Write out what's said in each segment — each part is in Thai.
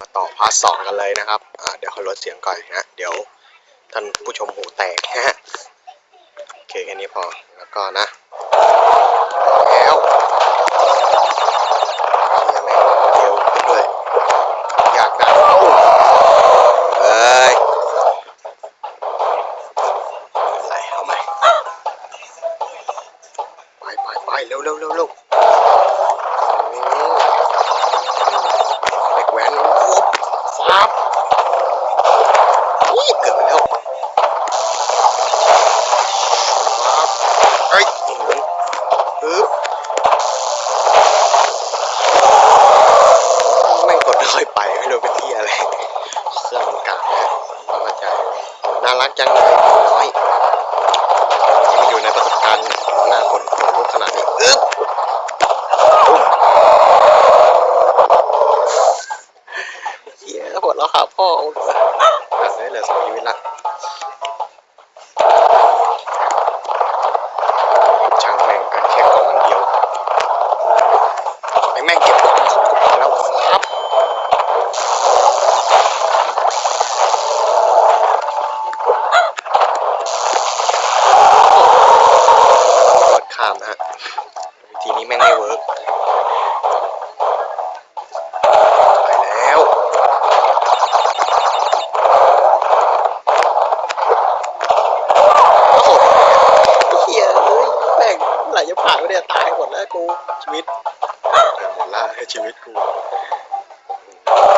มาต่อพาร์ทสองกันเลยนะครับ อ่า เดี๋ยวเขาลดเสียงก่อนนะ เดี๋ยวท่านผู้ชมหูแตกนะฮะ โอเคแค่นี้พอ แล้วก็นะ แล้วเฮียแม่งเร็วขึ้นด้วย อยากดังเอ้าเอ้ยใส่เอาไหมไปไปไปเร็วเร็วเร็วเร็วอืมเด็กแว้นวุบฟับนี่เกือบไปแล้วฟับเอ้ยอื้อหือปึ๊บไม่งกดไม่ค่อยไปไม่รู้เป็นที่อะไร เครื่องมันกากนะไม่เข้าใจโอ้น่า รักจังเลยน้อยที่อยู่ในประสบการณ์หน้าขนขนลุกขนาดนี้อึ๊บเฮียปวดแล้วครับพ่อตัดได้เหลือสองชีวิตละช่างแม่งกันแค่กล่องอันเดียวไอ้แม่งเก็บของครบทุกแล้วครับ ต้องโดดข้ามนะฮะวิธีนี้แม่งไม่เวิร์กไปแล้ว โอ้โหเฮียเอ้ยแม่งไหร่จะผ่านก็เนี่ยตายหมดแล้วกูชีวิตหมดละชีวิตกู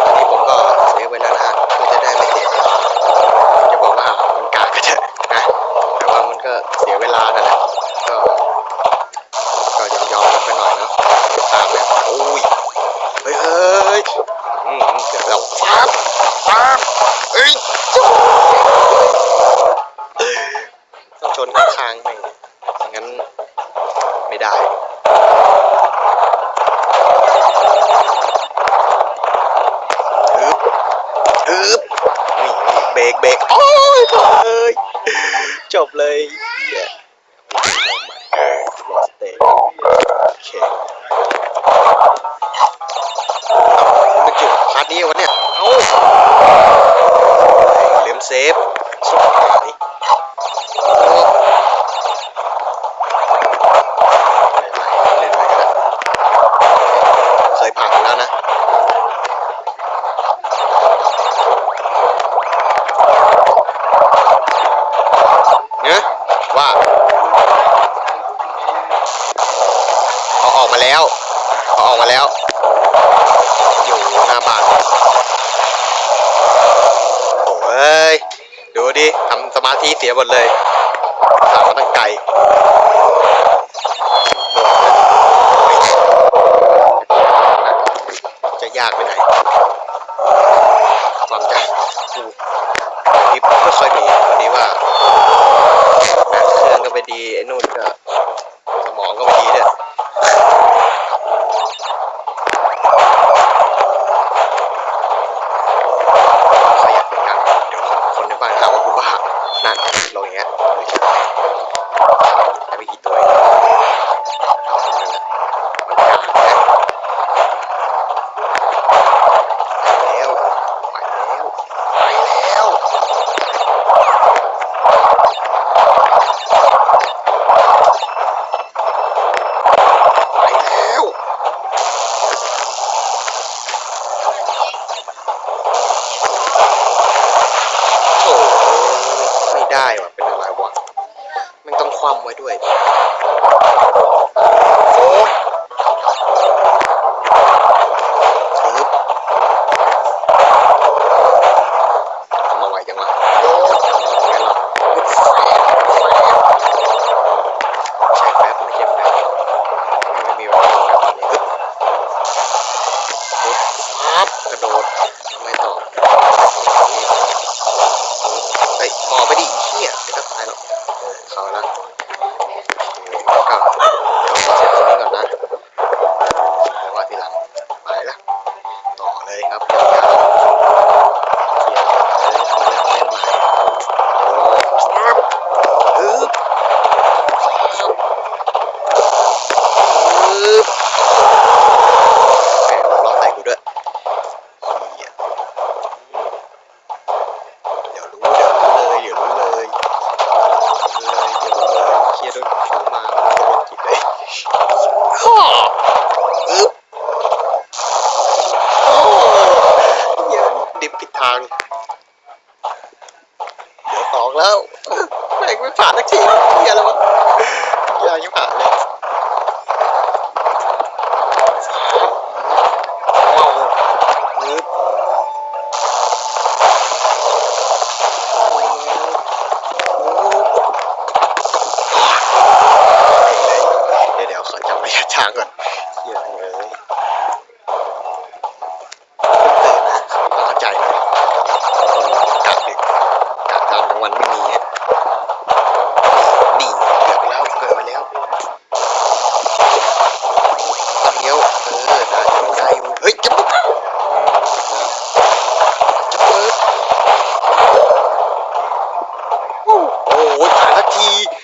อันนี้ผมก็เซฟไว้แล้วนะฮะเพื่อจะได้ไม่เสียเวลาผมจะบอกว่ามันกากก็เถอะนะ แต่ว่ามันก็เสียเวลานั่นแหละ ก็ ก็ยอมยอมๆกันไปหน่อยเนาะตามแบบโอ้ย เฮ้ยเฮ้ยอืมเกือบแล้วปั๊บปั๊บเอ้ยจุ๊บต้องชนข้างๆแม่งไม่งั้น ไม่ได้ฮึบฮึบนี่เบรกเบรกโอ้ยโถ่เอ้ยจบเลยเหี้ยเตย์โอเคมันอยู่พาร์ทนี้วะเนี่ย เอ้าลืมเซฟชิบหายโอ้เล่นใหม่ก็ได้เคยผ่านมาแล้วนะ เนี่ยว่าเอาออกมาแล้วเอออกมาแล้ว อยู่หน้าบ้านโอ้ยดูดิทำสมาธิเสียหมดเลยสาวมาตั้งไกลโดดเลยจะยากไปไหนความจำกูทิปไม่ค่อยมีวันนี้ว่าแบตเครื่องก็ไม่ดีไอ้นู่นก็านั่นลงอย่างเงี้ยเลยใช่ไหมได้ไปกี่ตัวเองเอาคนนั้นน่ะมันกากนะไปแล้วไปแล้วไปแล้ว ไปแล้วโอ้ไม่ได้ว่ะ เป็นอะไรวะมัน ต้อง องแล้วแม่งไม่ผ่านสักทีเฮียแล้ววะยักยิ่งผ่านเลย he